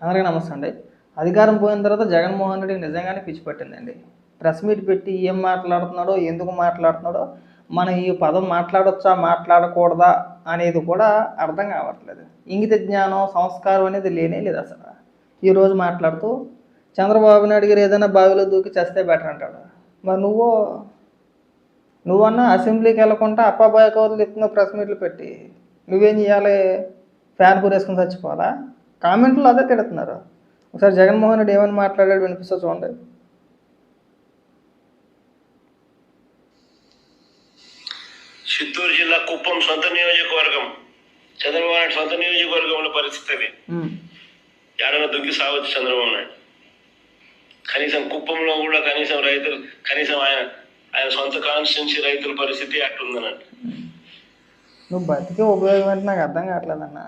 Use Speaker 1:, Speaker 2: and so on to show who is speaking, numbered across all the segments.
Speaker 1: అందరికీ నమస్తే అండి. అధికారం పోయిన తర్వాత జగన్మోహన్ రెడ్డికి నిజంగానే పిచ్చి పట్టిందండి. ప్రెస్ మీట్ పెట్టి ఏం మాట్లాడుతున్నాడో ఎందుకు మాట్లాడుతున్నాడో మనం ఈ పదం మాట్లాడొచ్చా మాట్లాడకూడదా అనేది కూడా అర్థం కావట్లేదు. ఇంగిత జ్ఞానం సంస్కారం అనేది లేనే లేదు అసలు. ఈరోజు మాట్లాడుతూ చంద్రబాబు నాయుడు గారు ఏదైనా బావిలో దూకి చేస్తే బెటర్ అంటాడు. మరి నువ్వు నువ్వన్నా అసెంబ్లీకి వెళ్ళకుండా అప్పాబాయ కౌరులు చెప్తున్నావు ప్రెస్ మీట్లు పెట్టి నువ్వేం చేయాలి? ఫ్యాన్ కూరేసుకుని చచ్చిపోవాలా? కామెంట్లో అదే తిడుతున్నారు. ఒకసారి జగన్మోహన్ రెడ్డి ఏమని మాట్లాడాడు వినిపిస్తా చూడండి.
Speaker 2: చిత్తూరు జిల్లా కుప్పం సొంత నియోజకవర్గం. చంద్రబాబు నాయుడు సొంత నియోజకవర్గంలో పరిస్థితి అది. ఏడన దుక్కి సావచ్చు చంద్రబాబు నాయుడు. కనీసం కుప్పంలో కూడా కనీసం రైతులు కనీసం ఆయన ఆయన సొంత కాన్స్టిట్యున్సీ రైతుల పరిస్థితి అట్లుందనండి
Speaker 1: నువ్వు బతికే ఉపయోగం అంటే నాకు అర్థం కావట్లేదన్న.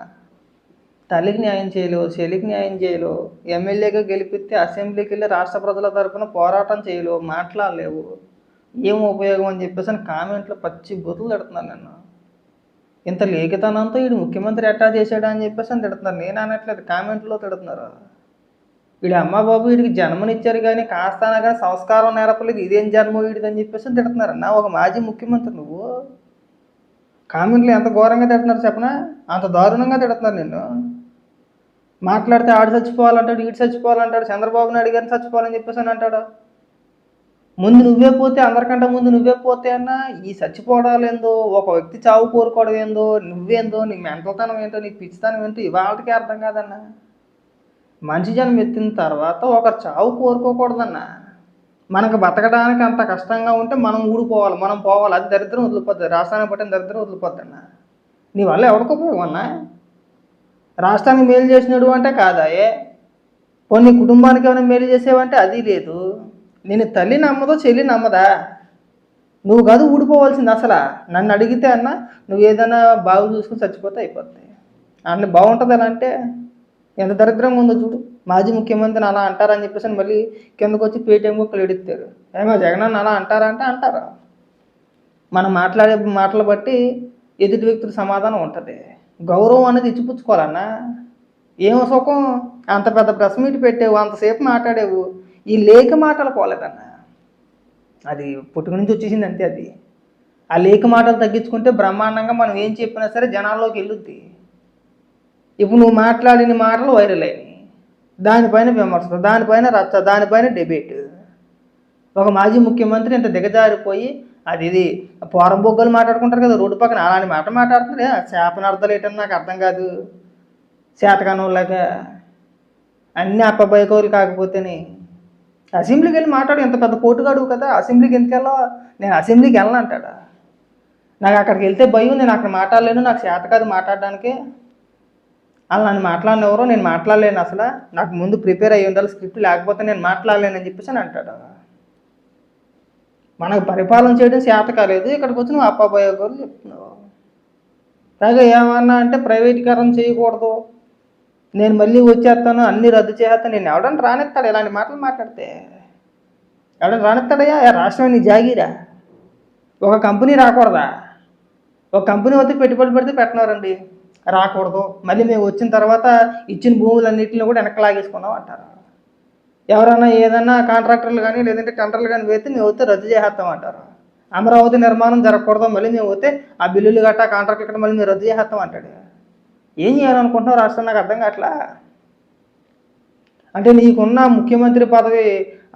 Speaker 1: తల్లికి న్యాయం చేయలేవు చెల్లికి న్యాయం చేయలేవు ఎమ్మెల్యేగా గెలిపిస్తే అసెంబ్లీకి వెళ్ళి రాష్ట్ర ప్రజల తరపున పోరాటం చేయలేవు మాట్లాడలేవు. ఏం ఉపయోగం అని చెప్పేసి అని కామెంట్లో పచ్చి బుతులు తిడుతున్నాను నేను ఇంత లేఖితనంతో వీడు ముఖ్యమంత్రి ఎట్టా చేశాడు అని చెప్పేసి అని తిడుతున్నారు. నేను అనట్లేదు కామెంట్లో తిడుతున్నారు. వీడి అమ్మ బాబు వీడికి జన్మనిచ్చారు కానీ కాస్తానా కానీ సంస్కారం నేరపలేదు ఇదేం జన్మ వీడిది అని చెప్పేసి తిడుతున్నారు. అన్న ఒక మాజీ ముఖ్యమంత్రి నువ్వు. కామెంట్లు ఎంత ఘోరంగా తిడుతున్నారు చెప్పనా? అంత దారుణంగా తిడుతున్నారు నిన్ను. మాట్లాడితే ఆడు చచ్చిపోవాలంటాడు ఈడు చచ్చిపోవాలంటాడు చంద్రబాబు నాయుడు గారిని చచ్చిపోవాలని చెప్పేసి అని అంటాడు? ముందు నువ్వే పోతే అందరికంటే ముందు నువ్వే పోతే అన్న ఈ చచ్చిపోవడాలు ఏందో ఒక వ్యక్తి చావు కోరుకోవడం ఏందో నువ్వేందో నీ మెంటల్తనం ఏంటో నీ పిచ్చితనం ఏంటో ఇవాళకి అర్థం కాదన్న. మనిషి జన్మ ఎత్తిన తర్వాత ఒకరు చావు కోరుకోకూడదన్న. మనకు బతకడానికి అంత కష్టంగా ఉంటే మనం ఊడిపోవాలి మనం పోవాలి అది దరిద్రం వదిలిపోద్ది రాష్ట్రాన్ని పట్టిన దరిద్రం వదిలిపోద్ది అన్న నీ వల్ల ఎవరికి ఉపయోగం అన్నా? రాష్ట్రానికి మేలు చేసినాడు అంటే కాదాయే కొన్ని కుటుంబానికి ఏమైనా మేలు చేసేవంటే అది లేదు. నేను తల్లి నమ్మదో చెల్లి నమ్మదా? నువ్వు కాదు ఊడిపోవాల్సింది అసలు. నన్ను అడిగితే అన్న నువ్వు ఏదైనా బాగు చూసుకుని చచ్చిపోతే అయిపోద్ది. అంటే బాగుంటుంది అని అంటే ఎంత దరిద్రంగా ఉందో చూడు. మాజీ ముఖ్యమంత్రిని అలా అంటారని చెప్పేసి మళ్ళీ కిందకు వచ్చి పేటీఎం కుక్కలు ఎడుతారు ఏమో జగన్ అన్న అలా అంటారా అంటే అంటారా. మనం మాట్లాడే మాటలు బట్టి ఎదుటి వ్యక్తుల సమాధానం ఉంటుంది. గౌరవం అనేది ఇచ్చిపుచ్చుకోవాలన్నా? ఏం సుఖం అంత పెద్ద ప్రెస్ మీట్ పెట్టావు అంతసేపు మాట్లాడేవు ఈ లేఖ మాటలు పోలేదన్న. అది పుట్టుక నుంచి వచ్చేసింది అంతే అది. ఆ లేఖ మాటలు తగ్గించుకుంటే బ్రహ్మాండంగా మనం ఏం చెప్పినా సరే జనాల్లోకి వెళ్ళుద్ది. ఇప్పుడు నువ్వు మాట్లాడిన మాటలు వైరల్ అయినాయి. దానిపైన విమర్శ దానిపైన రచ్చ దానిపైన డిబేట్ ఒక మాజీ ముఖ్యమంత్రి ఇంత దిగజారిపోయి అది ఇది. పోరం బొగ్గలు మాట్లాడుకుంటారు కదా రోడ్డు పక్కన అలాంటి మాట మాట్లాడుతున్నారే చేపన అర్థాలు ఏంటని నాకు అర్థం కాదు. చేతకానోళ్ళక అన్ని అప్పబైకోలు కాకపోతేనే. అసెంబ్లీకి వెళ్ళి మాట్లాడు ఎంత పెద్ద పోటుగాడు కదా అసెంబ్లీకి ఎందుకు వెళ్ళా నేను అసెంబ్లీకి వెళ్ళను అంటాడా? నాకు అక్కడికి వెళ్తే భయం నేను అక్కడ మాట్లాడలేను నాకు చేత కాదు మాట్లాడడానికి. అలా నన్ను మాట్లాడినెవరో నేను మాట్లాడలేను అసలు. నాకు ముందు ప్రిపేర్ అయ్యి ఉండాలి స్క్రిప్ట్ లేకపోతే నేను మాట్లాడలేనని చెప్పేసి అని అంటాడు. మనకు పరిపాలన చేయడం చేత కాలేదు ఇక్కడికి వచ్చి నువ్వు అప్పాబోయోగాలు చెప్తున్నావు. పైగా ఏమన్నా అంటే ప్రైవేటీకరణ చేయకూడదు. నేను మళ్ళీ వచ్చేస్తాను అన్నీ రద్దు చేస్తాను నేను ఎవడన్నా రానిస్తాడు? ఇలాంటి మాటలు మాట్లాడితే ఎవడన్నా రానిస్తాడయ్యా? రాష్ట్రమే రాష్ట్రం నీ జాగీరా? ఒక కంపెనీ రాకూడదా? ఒక కంపెనీ వస్తే పెట్టుబడి పెడితే పెట్టినారండి. రాకూడదు. మళ్ళీ మేము వచ్చిన తర్వాత ఇచ్చిన భూములన్నింటిని కూడా వెనక్కి లాగేసుకున్నాం అంటారు. ఎవరైనా ఏదైనా కాంట్రాక్టర్లు కానీ లేదంటే టెండర్లు కానీ పోతే మేము వస్తే రద్దు చేసేస్తాం అంటారు. అమరావతి నిర్మాణం జరగకూడదు మళ్ళీ మేము పోతే ఆ బిల్లులు గట్టా కాంట్రాక్టులు గట్టా మళ్ళీ మేము రద్దు చేసేస్తాం అంటాడు. ఏం చేయాలనుకుంటున్నావు రాష్ట్రం? నాకు అర్థం కావట్లా. అంటే నీకున్న ముఖ్యమంత్రి పదవి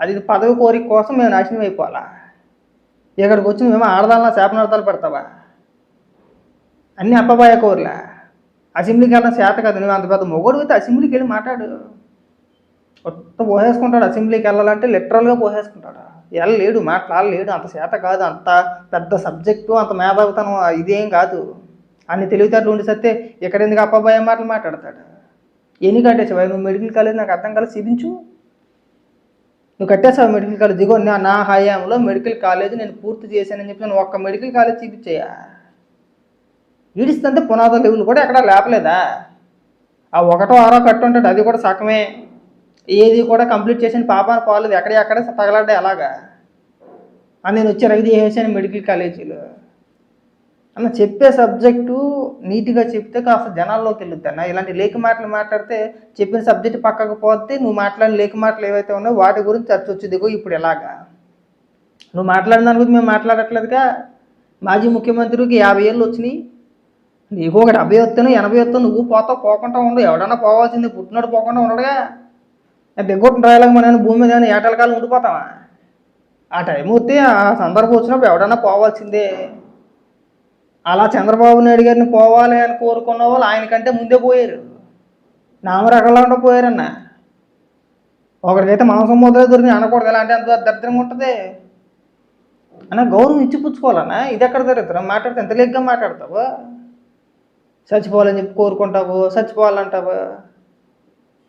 Speaker 1: అది పదవి కోరిక కోసం మేము నాశనం అయిపోవాలా? ఇక్కడికి వచ్చి మేము ఆడదాల్లో శాపనార్థాలు పెడతావా? అన్ని అప్పబాయ కోర్లా. అసెంబ్లీకి వెళ్ళడం చేత కదా నువ్వు అంత పెద్ద మొగోడు అయితే అసెంబ్లీకి వెళ్ళి మాట్లాడు. మొత్తం పోసేసుకుంటాడు. అసెంబ్లీకి వెళ్ళాలంటే లిటరల్గా పోసేసుకుంటాడు. వెళ్ళలేడు మాట్లాడలేడు. అంత చేత కాదు. అంత పెద్ద సబ్జెక్టు అంత మేధావితనం ఇదేం కాదు. అన్ని తెలివితేటలు ఉండి సత్తే ఇక్కడ ఎందుకు అప్పబాయ మాటలు మాట్లాడతాడు? ఎన్ని కట్టేసావు నువ్వు మెడికల్ కాలేజ్ నాకు అర్థం కాలేదు. చూపించు నువ్వు కట్టేసావు మెడికల్ కాలేజ్. దిగో నా నా హయాంలో మెడికల్ కాలేజ్ నేను పూర్తి చేశానని చెప్పి నేను ఒక్క మెడికల్ కాలేజ్ చూపించాయా? ఈడిస్తుంటే పునాద లెవెల్ కూడా ఎక్కడ లేపలేదా? ఆ ఒకటో ఆరో కట్టు ఉంటాడు అది కూడా సగమే. ఏది కూడా కంప్లీట్ చేసిన పాపాన్ని పోలేదు. ఎక్కడ ఎక్కడ తగలడ్డా ఎలాగా అని నేను వచ్చి రైతు మెడికల్ కాలేజీలో. అన్న చెప్పే సబ్జెక్టు నీట్గా చెప్తే కాస్త జనాల్లోకి వెళ్ళుద్ది నా ఇలాంటి లేఖ మాటలు మాట్లాడితే చెప్పిన సబ్జెక్ట్ పక్కకు పోతే నువ్వు మాట్లాడిన లేఖ మాటలు ఏవైతే ఉన్నాయో వాటి గురించి చర్చ వచ్చేదిగో ఇప్పుడు ఎలాగా. నువ్వు మాట్లాడిన దాని గురించి మేము మాట్లాడట్లేదుగా. మాజీ ముఖ్యమంత్రికి యాభై ఏళ్ళు వచ్చినాయి. నీకు ఒక డెబ్బై వస్తాను ఎనభై వస్తాను నువ్వు పోతావు పోకుండా ఉండవు ఎవడన్నా పోవాల్సింది పుట్టినాడు పోకుండా ఉండడుగా. దిగ్గొట్టిన రాయలాగా మనం భూమి మీద ఏమైనా ఏటల కాలం ఉండిపోతావా? ఆ టైం వస్తే ఆ సందర్భం వచ్చినప్పుడు ఎవడన్నా పోవాల్సిందే. అలా చంద్రబాబు నాయుడు గారిని పోవాలి అని కోరుకున్న వాళ్ళు ఆయన కంటే ముందే పోయారు. నామరకంలో పోయారన్న. ఒకరికైతే మాంసం ముద్ర దొరికి అనకూడదు ఇలాంటి అంత దరిద్రంగా ఉంటుంది. అన్న గౌరవం ఇచ్చి పుచ్చుకోవాలన్నా ఇది ఎక్కడ దరిద్రం? మాట్లాడితే ఎంత లేగ్గా మాట్లాడతావు? చచ్చిపోవాలని చెప్పి కోరుకుంటావు చచ్చిపోవాలంటావు.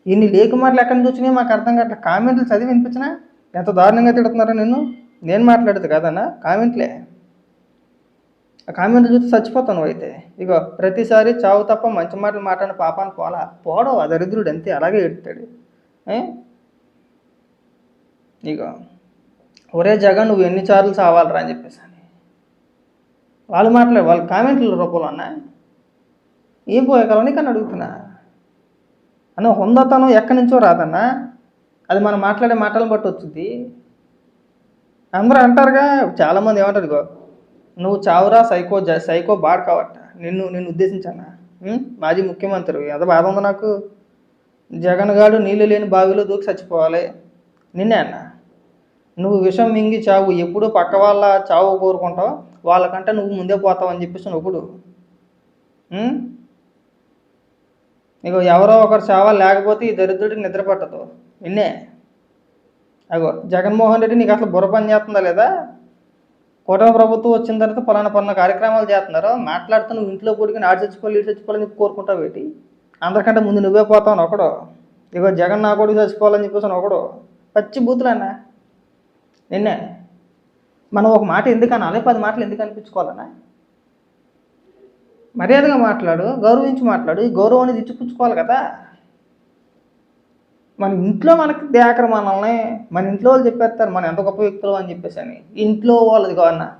Speaker 1: ఇన్ని లేక మాటలు ఎక్కడి మాకు అర్థం కావట్లే. కామెంట్లు చదివి వినిపించినా ఎంత దారుణంగా తిడుతున్నారో నిన్ను? నేను మాట్లాడేది కాదన్నా కామెంట్లే. ఆ కామెంట్లు చూసి చచ్చిపోతాను నువ్వు అయితే. ఇగో ప్రతిసారి చావు తప్ప మంచి మాటలు మాట్లాడిన పాపాన్ని పోలా. పోడవు ఆ దరిద్రుడు అంతే అలాగే ఎడుతాడు. ఇగో ఒరే జగన్ నువ్వు ఎన్నిసార్లు చావాలరా అని చెప్పేసి అని వాళ్ళు మాట్లాడే వాళ్ళు కామెంట్ల రూపంలో అన్నా. ఏం పోయగలవని కానీ అడుగుతున్నా? అన్న హుందతనం ఎక్కడి నుంచో రాదన్నా. అది మనం మాట్లాడే మాటలను బట్టి వచ్చింది అందరూ అంటారుగా చాలామంది ఏమంటారు ఇగో నువ్వు చావురా సైకో జ సైకో బాడ్ కావట నిన్ను నిన్ను ఉద్దేశించానా? మాజీ ముఖ్యమంత్రి ఎంత బాధ ఉంది నాకు. జగన్ గారు నీళ్ళు లేని బావిలో దూకి చచ్చిపోవాలి. నిన్నే అన్న. నువ్వు విషం మింగి చావు ఎప్పుడు పక్క వాళ్ళ చావు కోరుకుంటావు. వాళ్ళకంటే నువ్వు ముందే పోతావు అని చెప్పేసి నువ్వు ఇప్పుడు ఇగో ఎవరో ఒకరు సేవ లేకపోతే ఈ దరిద్రుడికి నిద్ర పట్టదు. నిన్నే అగో జగన్మోహన్ రెడ్డి నీకు అసలు బుర్ర పని చేస్తుందా లేదా? కూటమి ప్రభుత్వం వచ్చిన తర్వాత పలానా పలానా కార్యక్రమాలు చేస్తున్నారు. మాట్లాడుతూ నువ్వు ఇంట్లో కూడికి ఆడి చచ్చిపోవాలి ఇటు చచ్చిపోవాలని చెప్పి కోరుకుంటావు ఏంటి? అందరికంటే ముందు నువ్వే పోతావు ఒకడు. ఇగో జగన్ నా కొడుకు చచ్చిపోవాలని చెప్పేసి ఒకడు. పచ్చి బూతులన్నా నిన్నే మనం ఒక మాట ఎందుకు అనాలి పది మాటలు ఎందుకు అనిపించుకోవాలన్నా? మర్యాదగా మాట్లాడు గౌరవించి మాట్లాడు ఈ గౌరవం అనేది కదా. మన ఇంట్లో మనకి దేకర మనల్ని మన ఇంట్లో వాళ్ళు చెప్పేస్తారు మనం ఎంత గొప్ప వ్యక్తులు అని చెప్పేసి అని. ఇంట్లో వాళ్ళది కావన్నా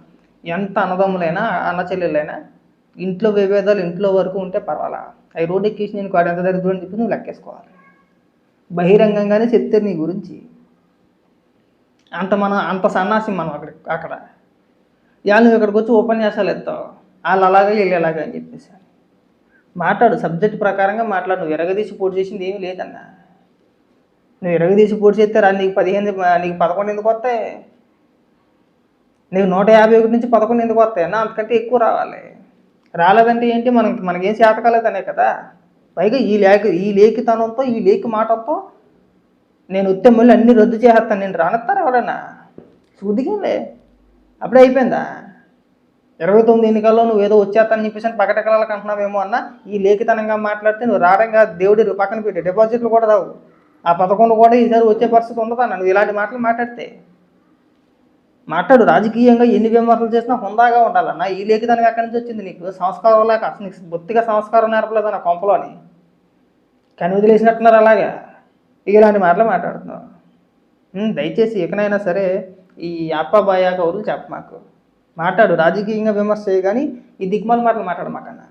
Speaker 1: ఎంత అన్నదమ్ములైనా అన్న చెల్లెలైనా ఇంట్లో విభేదాలు ఇంట్లో వరకు ఉంటే పర్వాలా. అవి రోడ్డు ఎక్కేసి నేను కాడు ఎంత దరిద్రం అని చెప్పి నువ్వు లెక్కేసుకోవాలి. బహిరంగంగానే చెప్తారు నీ గురించి. అంత మనం అంత సన్నాసి మనం అక్కడ అక్కడ. ఇవాళ నువ్వు ఇక్కడికి వచ్చి ఉపన్యాసాలు ఎత్తావు. వాళ్ళు అలాగే వీళ్ళు ఎలాగా అని చెప్పేసి మాట్లాడు సబ్జెక్ట్ ప్రకారంగా మాట్లాడు. నువ్వు ఎరగదీసి పోటీ చేసింది ఏమీ లేదన్నా. నువ్వు ఎరగదీసి పోటీ చేస్తే రా నీకు పదిహేను నీకు పదకొండు ఎందుకు వస్తాయి? నీకు నూట యాభై ఒకటి నుంచి పదకొండు ఎందుకు వస్తాయి అన్న? అంతకంటే ఎక్కువ రావాలి. రాలేదంటే ఏంటి? మనకి మనకేం చేతకాలేదనే కదా. పైగా ఈ లేఖ ఈ లేఖితనంతో ఈ లేఖి మాటతో నేను ఉత్తే మళ్ళీ అన్ని రద్దు చేస్తాను నేను రానత్తారు ఎవడన్నా? చూదిగేలే అప్పుడే అయిపోయిందా? ఇరవై తొమ్మిది ఎన్నికల్లో నువ్వు ఏదో వచ్చేస్తానని చెప్పేసి అని పకటకలాలకు అంటున్నావేమో అన్న ఈ లేఖితనంగా మాట్లాడితే నువ్వు రావడంగా దేవుడి పక్కన పెట్టి డిపాజిట్లు కూడా రావు. ఆ పదకొండు కూడా ఈసారి వచ్చే పరిస్థితి ఉండదన్న నువ్వు ఇలాంటి మాటలు మాట్లాడితే. మాట్లాడు రాజకీయంగా ఎన్ని విమర్శలు చేసినా హుందాగా ఉండాలన్న ఈ లేఖితనం ఎక్కడి నుంచి వచ్చింది నీకు? సంస్కారం లేక అసలు నీకు బొత్తిగా సంస్కారం నేర్పలేదన్న కొంపలోని. కానీ వదిలేసినట్టున్నారు అలాగా? ఇలాంటి మాటలు మాట్లాడుతున్నావు. దయచేసి ఎక్కడైనా సరే ఈ అప్పబాయా కౌరులు చెప్ప మాకు. మాట్లాడు. రాజకీయంగా విమర్శ కానీ ఈ దిగ్మాల మాటలు మాట్లాడు మాకన్నా